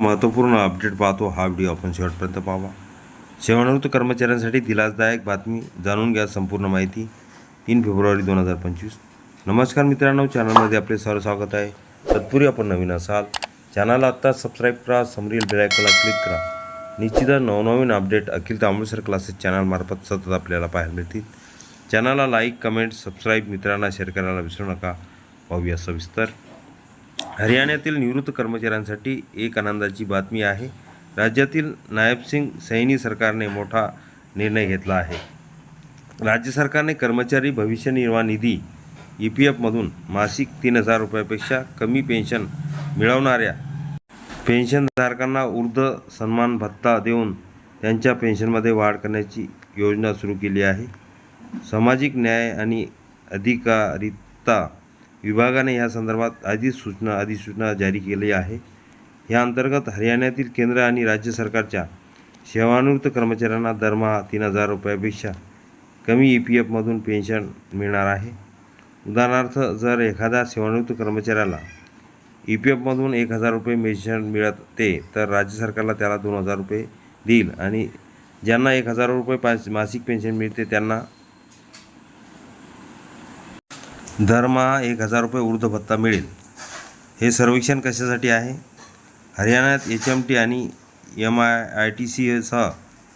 महत्त्वपूर्ण अपडेट पाहतो हा व्हिडिओ आपण शेवटपर्यंत पाहावा. सेवानिवृत्त कर्मचाऱ्यांसाठी दिलासदायक बातमी जाणून घ्या संपूर्ण माहिती. तीन फेब्रुवारी दोन हजार पंचवीस. नमस्कार मित्रांनो चॅनलमध्ये आपले सर्व स्वागत आहे. तत्पूर्वी आपण नवीन असाल चॅनलला आत्ताच सबस्क्राईब करा समरील बेलायकला क्लिक करा. निश्चितच नवनवीन अपडेट अखिल तांबळसर क्लासेस चॅनलमार्फत सतत आपल्याला पाहायला मिळतील. चॅनलला लाईक कमेंट सबस्क्राईब मित्रांना शेअर करायला विसरू नका. पाहूया सविस्तर. हरियाणातील निवृत्त कर्मचाऱ्यांसाठी एक आनंदाची बातमी आहे. राज्यातील नायब सिंग सैनी सरकारने मोठा निर्णय घेतला आहे. राज्य सरकारने कर्मचारी भविष्य निर्वाह निधी ई पी एफमधून मासिक तीन हजार रुपयापेक्षा कमी पेन्शन मिळवणाऱ्या पेन्शनधारकांना ऊर्ध्व सन्मान भत्ता देऊन त्यांच्या पेन्शनमध्ये वाढ करण्याची योजना सुरू केली आहे. सामाजिक न्याय आणि अधिकारिता विभागाने या संदर्भात अधिसूचना सूचना अधिसूचना जारी केली आहे. या अंतर्गत हरियाणातील केंद्र आणि राज्य सरकारच्या सेवानिवृत्त कर्मचाऱ्यांना दरमहा तीन हजार रुपयापेक्षा कमी ई पी एफमधून पेन्शन मिळणार आहे. उदाहरणार्थ जर एखाद्या सेवानिवृत्त कर्मचाऱ्याला ई पी एफमधून एक हजार रुपये पेन्शन मिळते तर राज्य सरकारला त्याला दोन हजार रुपये देईल आणि ज्यांना एक हजार रुपये पाच मासिक पेन्शन मिळते त्यांना दरमहा एक हजार रुपये ऊर्ध्व भत्ता मिळेल. हे सर्वेक्षण कशासाठी आहे? हरियाणात एच एम टी आणि M I I T C सह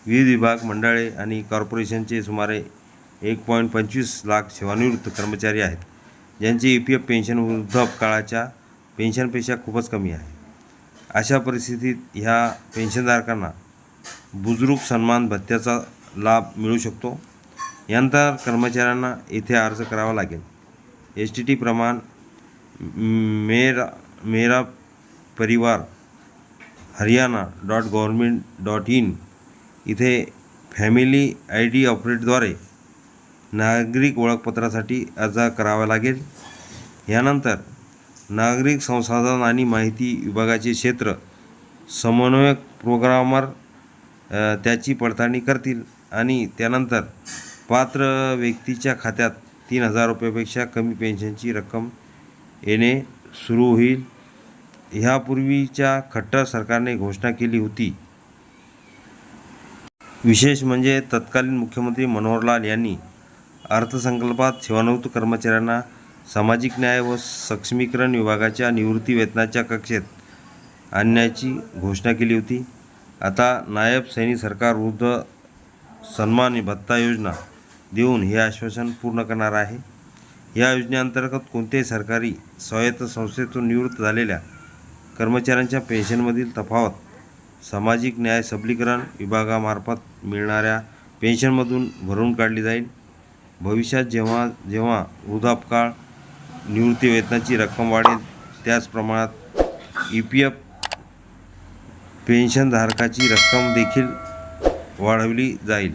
विविध विभाग मंडळे आणि कॉर्पोरेशनचे सुमारे एक पॉईंट पंचवीस लाख सेवानिवृत्त कर्मचारी आहेत. ज्यांचे ई पी एफ पेन्शन वृद्धापकाळाच्या पेन्शनपेक्षा खूपच कमी आहे. अशा परिस्थितीत ह्या पेन्शनधारकांना बुजुर्ग सन्मान भत्त्याचा लाभ मिळू शकतो. यानंतर कर्मचाऱ्यांना येथे अर्ज करावा लागेल. एस टी टी प्रमाण Mera Mera Parivar Haryana dot government dot in इथे फॅमिली आय डी ऑपरेटद्वारे नागरिक ओळखपत्रासाठी अर्ज करावा लागेल. यानंतर नागरिक संसाधन आणि माहिती विभागाचे क्षेत्र समन्वयक प्रोग्रामर त्याची पडताळणी करतील आणि त्यानंतर पात्र व्यक्तीच्या खात्यात तीन हजार रुपयापेक्षा कमी पेन्शनची रक्कम येणे सुरू होईल. ह्यापूर्वीच्या खट्टर सरकारने घोषणा केली होती. विशेष म्हणजे तत्कालीन मुख्यमंत्री मनोहरलाल यांनी अर्थसंकल्पात सेवानिवृत्त कर्मचाऱ्यांना सामाजिक न्याय व सक्षमीकरण विभागाच्या निवृत्ती वेतनाच्या कक्षेत आणण्याची घोषणा केली होती. आता नायब सैनिक सरकार वृद्ध सन्मान भत्ता योजना देऊन हे आश्वासन पूर्ण करणार आहे. या योजनेअंतर्गत कोणत्याही सरकारी स्वायत्त संस्थेतून निवृत्त झालेल्या कर्मचाऱ्यांच्या पेन्शनमधील तफावत सामाजिक न्याय सबलीकरण विभागामार्फत मिळणाऱ्या पेन्शनमधून भरून काढली जाईल. भविष्यात जेव्हा जेव्हा वृद्धापकाळ निवृत्ती वेतनाची रक्कम वाढेल त्याच प्रमाणात ई पी एफ पेन्शनधारकाची रक्कम देखील वाढवली जाईल.